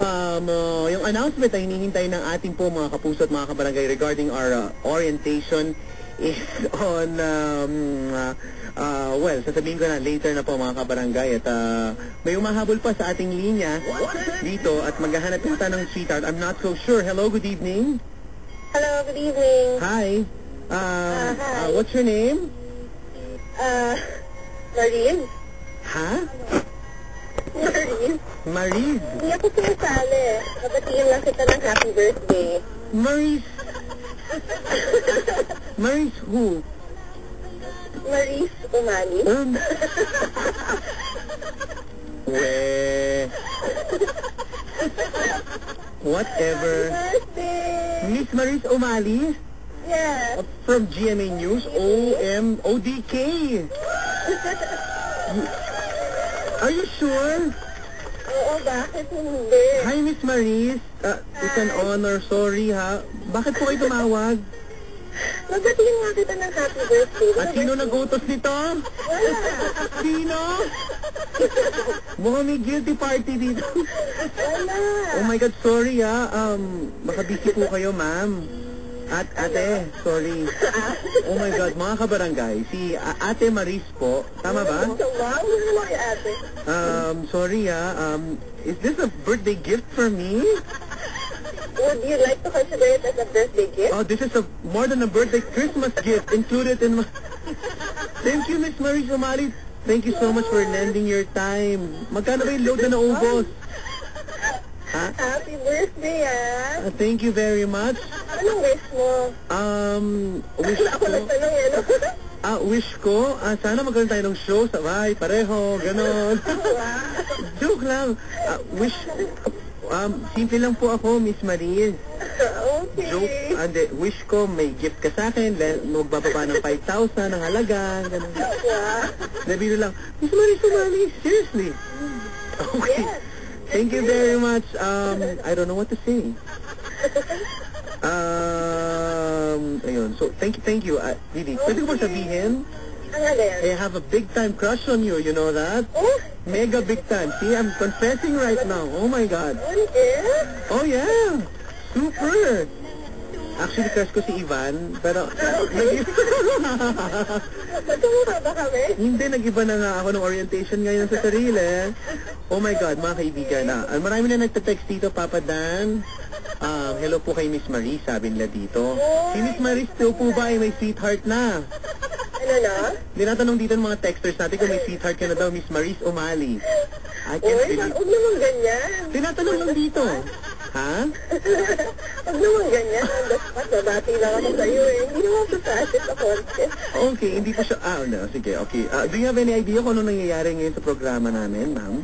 um, uh, yung announcement na hinihintay ng ating po mga kapuso at mga kabarangay regarding our uh, orientation is on, um, uh, uh, well, sasabihin ko na later na po mga kabarangay at uh, may umahabol pa sa ating linya dito at maghahanap yata ng sweetheart. I'm not so sure. Hello, good evening. Hello, good evening. Hi. Uh, hi. uh, what's your name? Uh, Marin? Ha? Marin? Maris. Hindi ako sumasali. Kabatiin lang kita ng happy birthday. Maris. Maris who? Maris Umali. Um, we. Whatever. Miss O'Malley Yes. uh, from GMA News, OM, ODK. Are you sure? Oo, bakit hindi? Hi, Miss Maris. Uh, it's an honor. Sorry, ha. Bakit po kayo tumawag? Magbatiin nga kita ng happy birthday. At sino nag-utos nito? Wala. Sino? Mukhang may guilty party dito. Wala. Oh my God, sorry ah. Um, baka busy po kayo, ma'am. At ate, sorry. Oh my God, mga kabarangay, si Ate Maris po, tama ba? So, wow, wala mo ate. Um, sorry ah. Um, is this a birthday gift for me? Would you like to consider it as a birthday gift? Oh, this is a more than a birthday Christmas gift included in my... Thank you, Miss Maris Umali. Thank you so much for lending your time. Magkano ba yung load na naubos? Ha? Happy birthday, ah. Uh, thank you very much. Anong wish mo? Um, wish Ako ko... nagtanong yan. Ah, wish ko, ah, sana magkaroon tayo ng show sa bahay, pareho, ganon. Joke lang. Ah, wish, um, simple lang po ako, Miss Marie. okay. Joke, hindi, wish ko may gift ka sa akin, magbababa ng 5,000 ng halaga, ganon. Nabilo lang, Miss Marie Sumali, seriously. Okay. Yes. Thank you very much. Um, I don't know what to say. Um, ayun. So, thank you, thank you. Uh, really, pwede ko ba sabihin? Ano? I have a big time crush on you, you know that? Oh, Mega big time. See, I'm confessing right now. Oh my God. Oh yeah. Super. Actually, crush ko si Ivan, pero nag- Magkamukha ba kami? hindi, nag-iba na nga ako ng orientation ngayon sa sarili. Oh my God, mga kaibigan. Ah, marami na nagte-text dito, Papa Dan. Um, hello po kay Miss Marie, sabi nila dito. Si Miss Marie still po ba ay may sweetheart na? Ano na? Dinatanong dito ng mga texters natin kung may sweetheart ka na daw, Miss Maris O'Malley. I can't Uy, believe. huwag naman ganyan. Tinatanong lang dito. Ha? Huwag naman ganyan. Dapat babati lang ako sa'yo eh. Hindi naman sa sasit sa contest. Okay, hindi po siya... Ah, no, sige, okay. Ah, do you have any idea kung ano nangyayari ngayon sa programa namin, ma'am?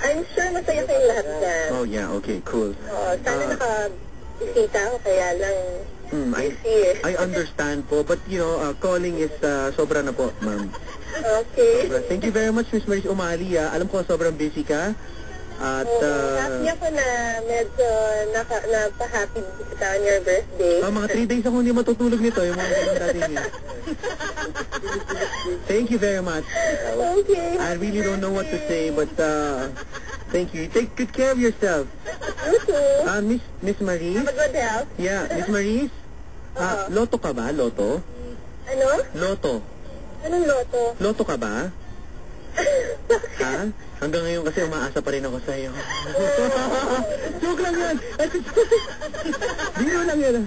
I'm sure masaya kayong lahat dyan. Oh, yeah, okay, cool. Oo, sana Ah. nakabisita ako kaya lang Hmm, I, eh. I understand po, but you know, uh, calling is uh, sobra na po, ma'am. Okay. Sobra. Thank you very much, Miss Maris Umali. ah. alam ko sobrang busy ka. At, Oo, uh, happy ako na medyo naka, napahappy ka on your birthday. Ah, mga 3 days ako hindi matutulog nito, yung mga ganun dati niya. Thank you very much. Okay. I really don't know what to say, but uh, thank you. Take good care of yourself. You too. Uh, Miss Miss Marie? Have a good health. Yeah, Miss Marie? Ah, loto ka ba? Loto? Ano? Loto. Anong loto? Loto ka ba? Ha? Hanggang ngayon kasi umaasa pa rin ako sa iyo. Joke lang yan. biro lang yan.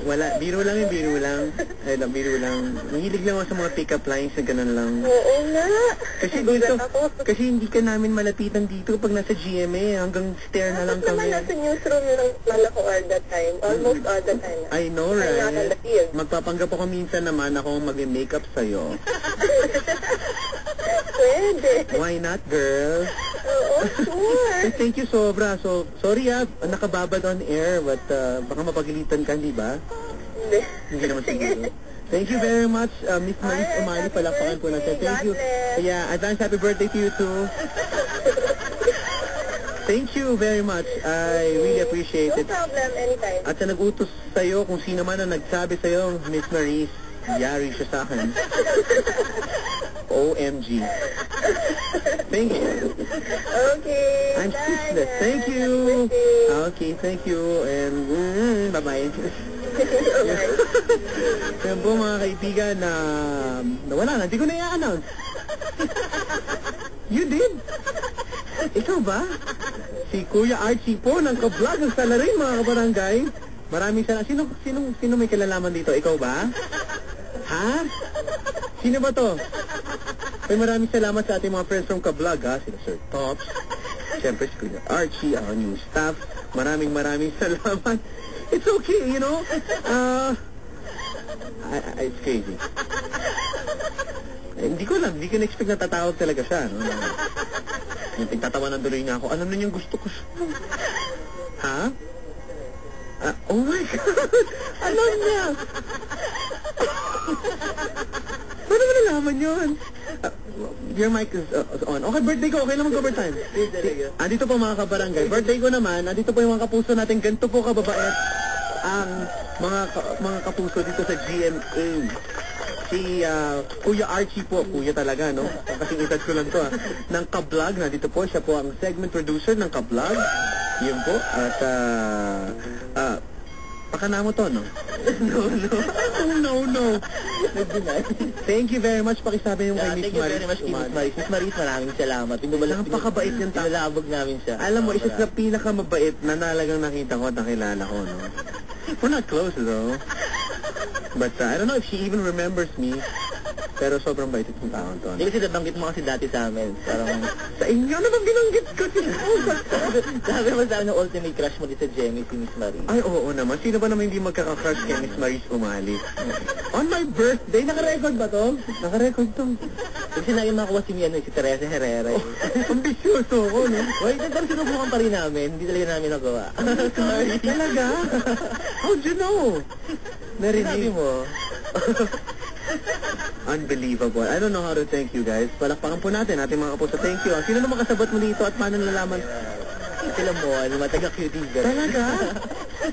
Wala, biro lang yung biro lang. Ay, lang, biro lang. Mahilig lang ako sa mga pick-up lines na ganun lang. Oo nga. Kasi dito, kasi hindi ka namin malapitan dito pag nasa GMA. Hanggang stare na lang Tapos naman kami. nasa newsroom naman ako all the time. Almost all the time. I know, right? Magpapanggap ako minsan naman ako mag-makeup sa'yo. Pwede. Why not, girl? Oo, sure. Thank you sobra. So, sorry ah, nakababad on air, but uh, baka mapagalitan ka, di ba? Hindi. Hindi naman siguro. Thank you very much, uh, Miss Maris Umali. Palakpakan po natin. Thank you. Yeah, advance happy birthday to you too. Thank you very much. I really appreciate No it. problem, anytime. At sa nag-utos sa'yo, kung sino man ang nagsabi sa'yo, Miss Maris, yari siya sa akin. OMG. Thank you. Okay. I'm speechless. Thank you. Okay, thank you. And mm, bye-bye. Yan po mga kaibigan na nawala na. Hindi ko na i-announce. You did? Ikaw ba? Si Kuya Archie po ng kablog ng salarin mga kabarangay. Maraming salamat. Sino, sino, sino may kalalaman dito? Ikaw ba? Ha? Sino ba to? Ay, maraming salamat sa ating mga friends from Kablog, ha? Sila Sir Tops. Siyempre, si Kuya Archie, our new staff. Maraming maraming salamat. It's okay, you know? Uh, I, I, it's crazy. Eh, hindi ko alam, hindi ko na-expect na tatawag talaga siya. No? Yung pagtatawanan tuloy niya ako, alam na niyang gusto ko siya. Ha? Ah, oh my God! Alam niya! Paano mo nalaman yun? Ah, your mic is uh, on. Okay, birthday ko. Okay naman cover time. Andito po mga kabarangay. Birthday ko naman. Andito po yung mga kapuso natin. Ganito po kababait ang mga ka- mga kapuso dito sa GMA. Si ah, Kuya Archie po, kuya talaga, no? Kasing edad ko lang to, ah. Ng Kablog, na dito po, siya po ang segment producer ng Kablog. Yun po. At, ah, ah, pakana mo to, no? no, no. Oh, no, no. Thank you very much. Pakisabi yung Yeah, kay Miss thank you Maris. very much, Miss. Maris. Miss Maris, maraming salamat. Napakabait niyang tao. Pinalabog namin siya. Alam mo, isa sa pinakamabait na nalagang nakita ko at nakilala ko, no? We're not close, though. But uh, I don't know if she even remembers me. Pero sobrang bait itong taon to. Hindi kasi nabanggit mo kasi dati sa amin. Parang, Sa inyo naman binanggit ko si sabi mo sa amin ultimate crush mo din sa Jemmy, si Miss Maris. Ay, oo naman. Sino ba naman hindi magkaka-crush kay Miss Maris Umali? On my birthday, naka-record ba to? Naka-record to. Kasi sinabi makuha si, ano, si Teresa Herrera. Eh. Ambisyoso ko, no? Wait, pero sinubukan pa rin namin. Hindi talaga namin nagawa. Sorry. Talaga? How'd you know? Sabi Narinig mo. Unbelievable. I don't know how to thank you guys. Palakpakan po natin, ating mga kapuso. Thank you. ah. Sino naman kasabot mo dito at paano nalaman? Sila Mon, mga taga-QT girl. Talaga?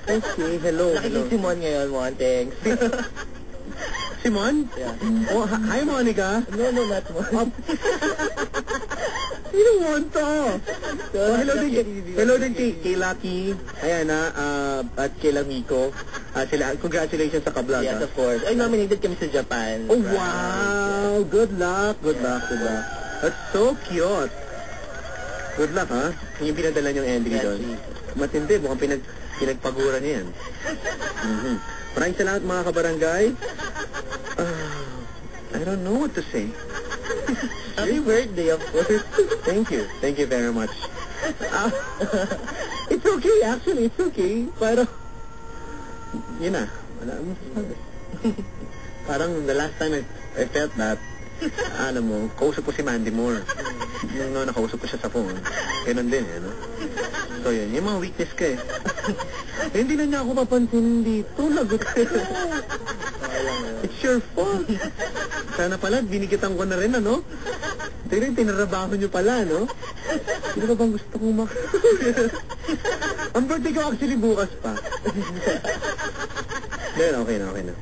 Okay, hello. Nakikita si Mon ngayon, Mon. Thanks. Simon? Yeah. Oh, hi, hi, Monica. No, no, not Mon. Oh. Sino mo to? So, Oh, hello din, hello din kay, kay Lucky. Ayan na, ah, at kay Lamiko. Ah, sila, congratulations sa kablog. Yes, ah. of course. Ay, nominated kami sa Japan. Oh, wow! Good luck, good luck, good luck. That's so cute. Good luck, ha? Yung pinadala niyong entry Yes, doon. Matindi, mukhang pinag, pinagpagura niya yan. Mhm. Maraming salamat mga kabarangay. Ah, I don't know what to say. Happy birthday, of course. Thank you. Thank you very much. Ah, it's okay, actually. It's okay. Pero, yun na. Wala mo sasabi. Parang the last time I, I felt that, ano mo, kausap ko si Mandy Moore. Nung no, nakausap ko siya sa phone. Ganun din, eh, no? So, yun. Yung mga weakness ko, eh. eh hindi na niya ako papansin dito. Lagot ko. It's your fault. Sana pala, binigitan ko na rin, ano? Tingnan, tinarabaho niyo pala, no? Sino ba bang gusto kong mak... Ang birthday ko actually bukas pa. Then, okay na, okay na.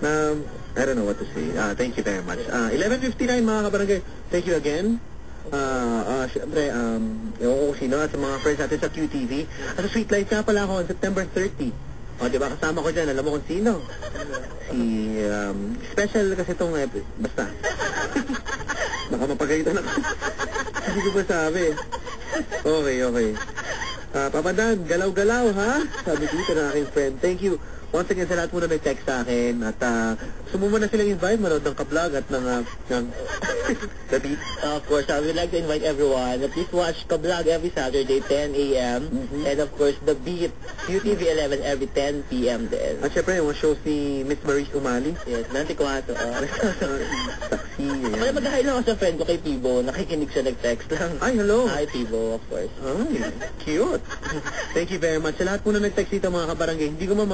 Um, I don't know what to say. Ah, thank you very much. Ah, 11.59 mga kabarangay. Thank you again. Ah, ah, syempre, um, ewan ko sino at sa mga friends natin sa QTV. At sa Sweet Life nga pala ako on September 30. O, di ba? Kasama ko dyan. Alam mo kung sino? Si, um, special kasi itong, eh, basta. Baka mapagalitan ako. Hindi ko ba sabi? Okay, okay. Ah, Papadan, galaw-galaw ha? Sabi dito ng aking friend. Thank you. Once again, sa lahat muna nag-text sa akin. At uh, sumuma na silang invite, manood ng kablog at ng, uh, ng The Beat. Of course, I would like to invite everyone to please watch Kablog every Saturday, 10 a.m. Mhm. And of course, The Beat, UTV 11 every 10 p.m. din. At syempre, yung shows ni Miss Maurice Umali. Yes, nanti to. Uh, Taxi, Kaya mag-hi lang ako sa friend ko kay Pibo. Nakikinig siya nag-text lang. Ay, hello. Hi, Pibo, of course. Ay, cute. Thank you very much. Sa lahat po na nag-text dito mga kabarangay, hindi ko ma